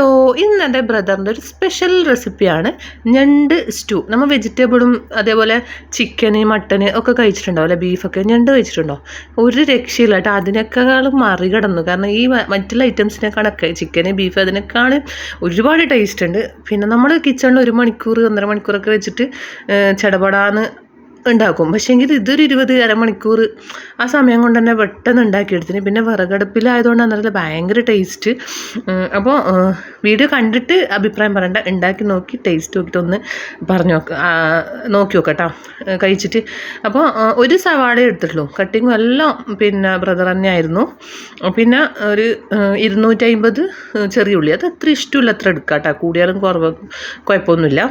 Hello ഇന്ന് എന്റെ ബ്രദറിന്റെ ഒരു സ്പെഷ്യൽ റെസിപ്പിയാണ് ഞണ്ട് സ്റ്റൂ. നമ്മൾ വെജിറ്റബിളും അതേപോലെ ചിക്കന് മട്ടന് ഒക്കെ കഴിച്ചിട്ടുണ്ടോ അല്ലെ? ബീഫൊക്കെ ഞണ്ട് കഴിച്ചിട്ടുണ്ടോ? ഒരു രക്ഷയില്ല കേട്ടോ. അതിനേക്കാളും മറികടന്നു. കാരണം ഈ മറ്റുള്ള ഐറ്റംസിനേക്കാളൊക്കെ ചിക്കന് ബീഫ് അതിനേക്കാളും ഒരുപാട് ടേസ്റ്റ് ഉണ്ട്. പിന്നെ നമ്മൾ കിച്ചണിൽ ഒരു മണിക്കൂർ ഒന്നര മണിക്കൂറൊക്കെ വെച്ചിട്ട് ചടപടാന്ന് ഉണ്ടാക്കും. പക്ഷേങ്കിൽ ഇതൊരു ഇരുപത് അരമണിക്കൂർ ആ സമയം കൊണ്ട് തന്നെ പെട്ടെന്ന് ഉണ്ടാക്കിയെടുത്തിന്. പിന്നെ വിറകടുപ്പിലായതുകൊണ്ട് അന്നേരം ഭയങ്കര ടേസ്റ്റ്. അപ്പോൾ വീഡിയോ കണ്ടിട്ട് അഭിപ്രായം പറയണ്ട. ഉണ്ടാക്കി നോക്കി ടേസ്റ്റ് നോക്കിയിട്ട് ഒന്ന് പറഞ്ഞു നോക്കി നോക്കട്ടോ കഴിച്ചിട്ട്. അപ്പോൾ ഒരു സവാള എടുത്തിട്ടുള്ളൂ. കട്ടിങ്ങും എല്ലാം പിന്നെ ബ്രദർ തന്നെ ആയിരുന്നു പിന്നെ ഒരു ഇരുന്നൂറ്റി അമ്പത് ചെറിയ ഉള്ളി. അത് അത്ര ഇഷ്ടമില്ല അത്ര എടുക്കാം കേട്ടോ കൂടിയാലും കുറവ് കുഴപ്പമൊന്നുമില്ല.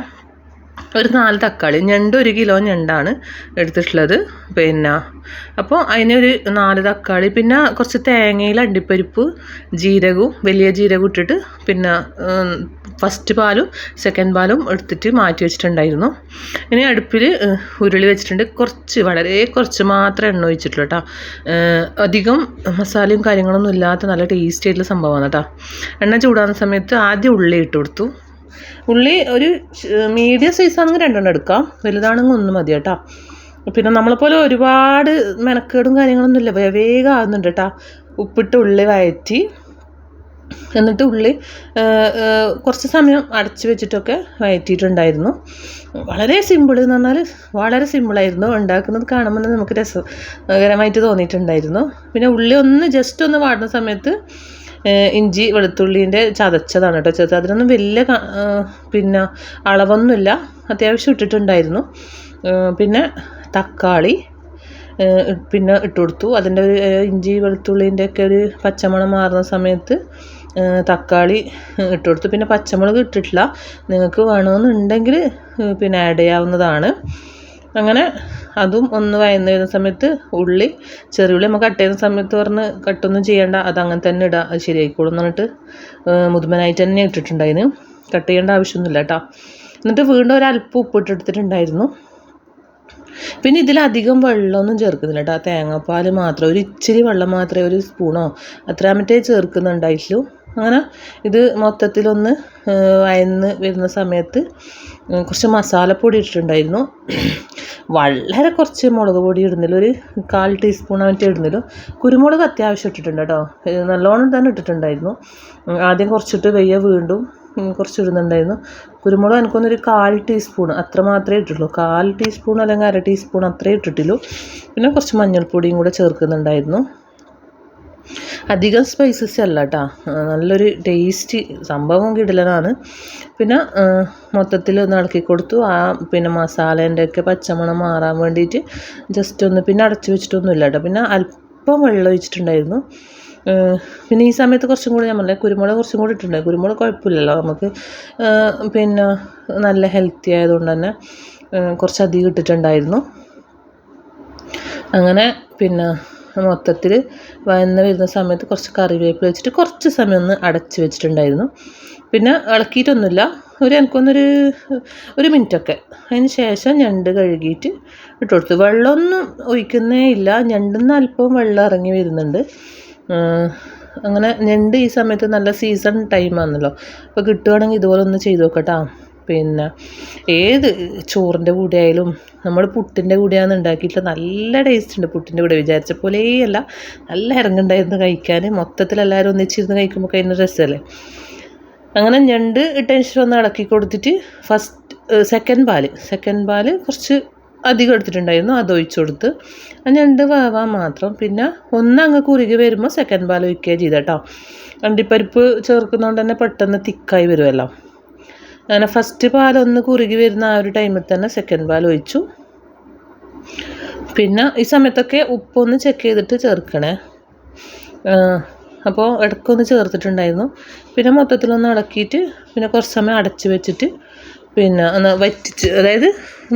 ഒരു നാല് തക്കാളി ഞണ്ട് ഒരു കിലോ ഞണ്ടാണ് എടുത്തിട്ടുള്ളത്. പിന്നെ അപ്പോൾ അതിനൊരു നാല് തക്കാളി പിന്നെ കുറച്ച് തേങ്ങയിൽ അണ്ടിപ്പരിപ്പ് ജീരകവും വലിയ ജീരകവും ഇട്ടിട്ട് പിന്നെ ഫസ്റ്റ് പാലും സെക്കൻഡ് പാലും എടുത്തിട്ട് മാറ്റി വെച്ചിട്ടുണ്ടായിരുന്നു. ഇനി അടുപ്പിൽ ഉരുളി വെച്ചിട്ടുണ്ട്. കുറച്ച് വളരെ കുറച്ച് മാത്രം എണ്ണ ഒഴിച്ചിട്ടുള്ളൂ കേട്ടോ അധികം മസാലയും കാര്യങ്ങളൊന്നും ഇല്ലാത്ത നല്ല ടേസ്റ്റി ആയിട്ടുള്ള സംഭവമാണ് കേട്ടോ എണ്ണ ചൂടാകുന്ന സമയത്ത് ആദ്യം ഉള്ളി ഇട്ട് കൊടുത്തു. ഉള്ളി ഒരു മീഡിയം സൈസാണെങ്കിൽ രണ്ടെണ്ണം എടുക്കാം. വലുതാണെങ്കിൽ ഒന്ന് മതി കേട്ടോ. പിന്നെ നമ്മളെപ്പോലെ ഒരുപാട് മെനക്കേടും കാര്യങ്ങളൊന്നും ഇല്ല. വേഗം ആകുന്നുണ്ട് കേട്ടോ. ഉപ്പിട്ട് ഉള്ളി വയറ്റി എന്നിട്ട് ഉള്ളി കുറച്ച് സമയം അടച്ചു വെച്ചിട്ടൊക്കെ വഴറ്റിയിട്ടുണ്ടായിരുന്നു വളരെ സിമ്പിൾ എന്ന് പറഞ്ഞാൽ വളരെ സിമ്പിളായിരുന്നു ഉണ്ടാക്കുന്നത് കാണുമ്പോൾ നമുക്ക് രസകരമായിട്ട് തോന്നിയിട്ടുണ്ടായിരുന്നു. പിന്നെ ഉള്ളി ഒന്ന് ജസ്റ്റ് ഒന്ന് വാടുന്ന സമയത്ത് ഇഞ്ചി വെളുത്തുള്ളീന്റെ ചതച്ചതാണ് കേട്ടോ ചതച്ചത് അതിനൊന്നും വലിയ പിന്നെ അളവൊന്നുമില്ല. അത്യാവശ്യം ഇട്ടിട്ടുണ്ടായിരുന്നു. പിന്നെ തക്കാളി പിന്നെ ഇട്ട് കൊടുത്തു അതിന്റെ ഒരു ഇഞ്ചി വെളുത്തുള്ളിന്റെ ഒക്കെ ഒരു പച്ചമണം മാറുന്ന സമയത്ത് തക്കാളി ഇട്ട് കൊടുത്തു പിന്നെ പച്ചമുളക് ഇട്ടിട്ടില്ല. നിങ്ങൾക്ക് വേണമെന്നുണ്ടെങ്കിൽ പിന്നെ ആഡ് ചെയ്യാവുന്നതാണ്. അങ്ങനെ അതും ഒന്ന് വയന്ന് വരുന്ന സമയത്ത് ഉള്ളി ചെറിയുള്ളി നമ്മൾ കട്ട് ചെയ്യുന്ന സമയത്ത് പറഞ്ഞ് കട്ടൊന്നും ചെയ്യേണ്ട അത് അങ്ങനെ തന്നെ ഇടുക അത് ശരിയായിക്കോളും എന്ന് പറഞ്ഞിട്ട് മുതുമനായിട്ട് തന്നെ ഇട്ടിട്ടുണ്ടായിരുന്നു കട്ട് ചെയ്യേണ്ട ആവശ്യമൊന്നുമില്ല കേട്ടോ എന്നിട്ട് വീണ്ടും ഒരു അല്പം ഉപ്പിട്ട് എടുത്തിട്ടുണ്ടായിരുന്നു. പിന്നെ ഇതിലധികം വെള്ളമൊന്നും ചേർക്കുന്നില്ല കേട്ടോ തേങ്ങാപ്പാൽ മാത്രം ഒരു ഇച്ചിരി വെള്ളം മാത്രമേ ഒരു സ്പൂണോ അത്ര മറ്റേ ചേർക്കുന്നുണ്ടായിട്ടുള്ളൂ. അങ്ങനെ ഇത് മൊത്തത്തിലൊന്ന് വയന്ന് വരുന്ന സമയത്ത് കുറച്ച് മസാലപ്പൊടി ഇട്ടിട്ടുണ്ടായിരുന്നു. വളരെ കുറച്ച് മുളക് പൊടി ഇടുന്നില്ല ഒരു കാൽ ടീസ്പൂൺ ആയിട്ട് ഇടുന്നില്ല കുരുമുളക് അത്യാവശ്യം ഇട്ടിട്ടുണ്ട് കേട്ടോ. നല്ലോണം തന്നെ ഇട്ടിട്ടുണ്ടായിരുന്നു. ആദ്യം കുറച്ചിട്ട് വെയ്യ വീണ്ടും കുറച്ച് ഇടുന്നുണ്ടായിരുന്നു. കുരുമുളക് എനിക്കൊന്നൊരു കാൽ ടീസ്പൂൺ അത്ര മാത്രമേ ഇട്ടുള്ളൂ കാൽ ടീസ്പൂൺ അല്ലെങ്കിൽ അര ടീസ്പൂൺ അത്രേ ഇട്ടിട്ടുള്ളൂ. പിന്നെ കുറച്ച് മഞ്ഞൾപ്പൊടിയും കൂടെ ചേർക്കുന്നുണ്ടായിരുന്നു. അധികം സ്പൈസസ് അല്ല കേട്ടോ നല്ലൊരു ടേസ്റ്റ് സംഭവം കിടലനാണ്. പിന്നെ മൊത്തത്തിൽ ഒന്ന് ഇളക്കി കൊടുത്തു. ആ പിന്നെ മസാലേന്റെ ഒക്കെ പച്ചമണം മാറാൻ വേണ്ടിയിട്ട് ജസ്റ്റ് ഒന്ന് പിന്നെ അടച്ചു വെച്ചിട്ടൊന്നുമില്ല കേട്ടോ പിന്നെ അല്പം വെള്ളം ഒഴിച്ചിട്ടുണ്ടായിരുന്നു. പിന്നെ ഈ സമയത്ത് കുറച്ചും കൂടി പറഞ്ഞില്ലേ കുരുമുളക് കുറച്ചും കൂടി ഇട്ടിട്ടുണ്ട്. കുരുമുളക് കുഴപ്പമില്ലല്ലോ നമുക്ക്. പിന്നെ നല്ല ഹെൽത്തി ആയതുകൊണ്ട് തന്നെ കുറച്ചധികം ഇട്ടിട്ടുണ്ടായിരുന്നു. അങ്ങനെ പിന്നെ മൊത്തത്തിൽ വയന്ന് വരുന്ന സമയത്ത് കുറച്ച് കറിവേപ്പില വെച്ചിട്ട് കുറച്ച് സമയം ഒന്ന് അടച്ച് വെച്ചിട്ടുണ്ടായിരുന്നു. പിന്നെ ഇളക്കിയിട്ടൊന്നുമില്ല. ഒരു എനിക്കൊന്നൊരു ഒരു മിനിറ്റൊക്കെ. അതിന് ശേഷം ഞണ്ട് കഴുകിയിട്ട് ഇട്ട് കൊടുത്തു വെള്ളമൊന്നും ഒഴിക്കുന്നേ ഇല്ല. ഞണ്ടിൽ അല്പം വെള്ളം ഇറങ്ങി വരുന്നുണ്ട്. അങ്ങനെ ഞണ്ട് ഈ സമയത്ത് നല്ല സീസൺ ടൈമാണല്ലോ. അപ്പോൾ കിട്ടുവാണെങ്കിൽ ഇതുപോലെ ഒന്ന് ചെയ്ത് നോക്കട്ടാ. പിന്നെ ഏത് ചോറിന്റെ കൂടെ ആയാലും നമ്മൾ പുട്ടിന്റെ കൂടെയാണ് ഉണ്ടാക്കിയിട്ട് നല്ല ടേസ്റ്റ് ഉണ്ട് പുട്ടിന്റെ കൂടെ. വിചാരിച്ച പോലെയല്ല. നല്ല ഇറങ്ങുണ്ടായിരുന്നു കഴിക്കാൻ. മൊത്തത്തിൽ എല്ലാവരും ഒന്നിച്ചിരുന്ന് കഴിക്കുമ്പോൾ കഴിഞ്ഞ രസമല്ലേ? അങ്ങനെ ഞണ്ട് ടെൻഷൻ ഒന്ന് ഇളക്കി കൊടുത്തിട്ട് ഫസ്റ്റ് സെക്കൻഡ് പാൽ. സെക്കൻഡ് പാൽ കുറച്ച് അധികം എടുത്തിട്ടുണ്ടായിരുന്നു. അത് ഒഴിച്ചു കൊടുത്ത് ഞണ്ട് വേവാൻ മാത്രം. പിന്നെ ഒന്ന് അങ്ങ് കുറുകി വരുമ്പോൾ സെക്കൻഡ് പാൽ ഒഴിക്കുക ചെയ്തേട്ടോ അണ്ടിപ്പരിപ്പ് ചേർക്കുന്നതുകൊണ്ട് തന്നെ പെട്ടെന്ന് തിക്കായി വരുമല്ലോ അങ്ങനെ ഫസ്റ്റ് പാലൊന്ന് കുറുകി വരുന്ന ആ ഒരു ടൈമിൽ തന്നെ സെക്കൻഡ് പാൽ ഒഴിച്ചു. പിന്നെ ഈ സമയത്തൊക്കെ ഉപ്പൊന്ന് ചെക്ക് ചെയ്തിട്ട് ചേർക്കണേ. അപ്പോൾ ഇടയ്ക്കൊന്ന് ചേർത്തിട്ടുണ്ടായിരുന്നു. പിന്നെ മൊത്തത്തിലൊന്ന് ഇളക്കിയിട്ട് പിന്നെ കുറച്ച് സമയം അടച്ച് വെച്ചിട്ട് പിന്നെ ഒന്ന് വറ്റിച്ച് അതായത്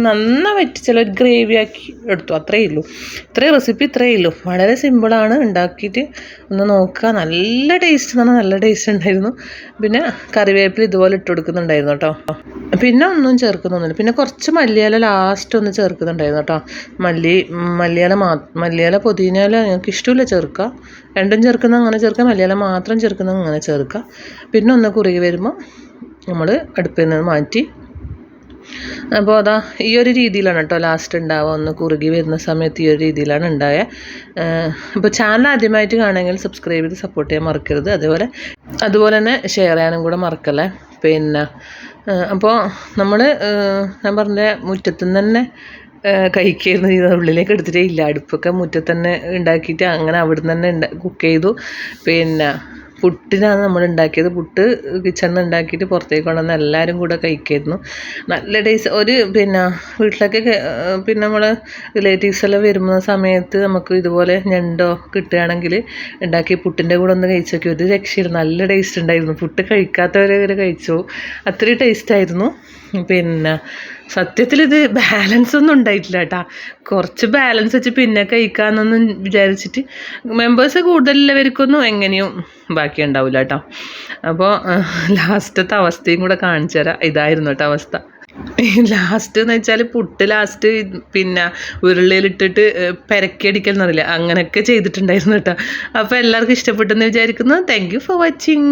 നന്ന വറ്റിച്ചാൽ ഒരു ഗ്രേവി ആക്കി എടുത്തു. അത്രയേ ഉള്ളൂ. ഇത്രയും റെസിപ്പി ഇത്രയേ ഉള്ളൂ. വളരെ സിമ്പിളാണ് ഉണ്ടാക്കിയിട്ട് ഒന്ന് നോക്കുക. നല്ല ടേസ്റ്റ് എന്ന് നല്ല ടേസ്റ്റ് ഉണ്ടായിരുന്നു. പിന്നെ കറിവേപ്പില ഇതുപോലെ ഇട്ട് കൊടുക്കുന്നുണ്ടായിരുന്നു കേട്ടോ. പിന്നെ ഒന്നും ചേർക്കുന്നൊന്നുമില്ല. പിന്നെ കുറച്ച് മല്ലിയില ലാസ്റ്റ് ഒന്ന് ചേർക്കുന്നുണ്ടായിരുന്നു കേട്ടോ. മല്ലി മല്ലിയില മാ മല്ലിയില പുതിനയില ഞങ്ങൾക്ക് ഇഷ്ടമില്ല ചേർക്കുക. രണ്ടും ചേർക്കുന്ന അങ്ങനെ ചേർക്കുക. മല്ലിയില മാത്രം ചേർക്കുന്ന അങ്ങനെ ചേർക്കുക. പിന്നെ ഒന്ന് കുറുകി വരുമ്പോൾ നമ്മൾ അടുപ്പിൽ നിന്ന് മാറ്റി അപ്പോൾ അതാ ഈ ഒരു രീതിയിലാണ് കേട്ടോ ലാസ്റ്റ് ഉണ്ടാവുക. ഒന്ന് കുറുകി വരുന്ന സമയത്ത് ഈ ഒരു രീതിയിലാണ് ഉണ്ടായത് അപ്പോൾ ചാനൽ ആദ്യമായിട്ട് കാണുമെങ്കിൽ സബ്സ്ക്രൈബ് ചെയ്ത് സപ്പോർട്ട് ചെയ്യാൻ മറക്കരുത്. അതുപോലെ അതുപോലെ തന്നെ ഷെയർ ചെയ്യാനും കൂടെ മറക്കല്ലേ? പിന്നെ അപ്പോൾ നമ്മൾ ഞാൻ പറഞ്ഞ മുറ്റത്തുനിന്ന് തന്നെ കഴിക്കായിരുന്നു. രീതി ഉള്ളിലേക്ക് എടുത്തിട്ടേ ഇല്ല. അടുപ്പൊക്കെ മുറ്റത്ത് തന്നെ ഉണ്ടാക്കിയിട്ട് അങ്ങനെ അവിടുന്ന് തന്നെ കുക്ക് ചെയ്തു. പിന്നെ പുട്ടിനാണ് നമ്മൾ ഉണ്ടാക്കിയത്. പുട്ട് കിച്ചണിൽ ഉണ്ടാക്കിയിട്ട് പുറത്തേക്ക് കൊണ്ടുവന്ന് എല്ലാവരും കൂടെ കഴിക്കായിരുന്നു നല്ല ടേസ്റ്റ്. ഒരു പിന്നെ വീട്ടിലൊക്കെ പിന്നെ നമ്മൾ റിലേറ്റീവ്സ് എല്ലാം വരുന്ന സമയത്ത് നമുക്ക് ഇതുപോലെ ഞണ്ടോ കിട്ടുകയാണെങ്കിൽ ഉണ്ടാക്കി പുട്ടിന്റെ കൂടെ ഒന്ന് കഴിച്ചു നോക്കി. ഒരു രക്ഷയില്ല. നല്ല ടേസ്റ്റ് ഉണ്ടായിരുന്നു. പുട്ട് കഴിക്കാത്തവരെ വരെ കഴിച്ചു. അത്രയും ടേസ്റ്റ് ആയിരുന്നു. പിന്നെ സത്യത്തിൽ ഇത് ബാലൻസ് ഒന്നും ഉണ്ടായിട്ടില്ല കേട്ടാ കുറച്ച് ബാലൻസ് വെച്ച് പിന്നെ കഴിക്കാമെന്നൊന്നും വിചാരിച്ചിട്ട് മെമ്പേഴ്സ് കൂടുതലുള്ളവർക്കൊന്നും എങ്ങനെയും ബാക്കി ഉണ്ടാവില്ല കേട്ടോ അപ്പോൾ ലാസ്റ്റത്തെ അവസ്ഥയും കൂടെ കാണിച്ചു തരാം. ഇതായിരുന്നു കേട്ടോ അവസ്ഥ. ലാസ്റ്റ് എന്ന് വെച്ചാൽ പുട്ട് ലാസ്റ്റ് പിന്നെ ഉരുളിയിലിട്ടിട്ട് പെരക്കിയടിക്കൽ എന്നറിയില്ല അങ്ങനെയൊക്കെ ചെയ്തിട്ടുണ്ടായിരുന്നു കേട്ടോ അപ്പോൾ എല്ലാവർക്കും ഇഷ്ടപ്പെട്ടെന്ന് വിചാരിക്കുന്നു. Thank you for watching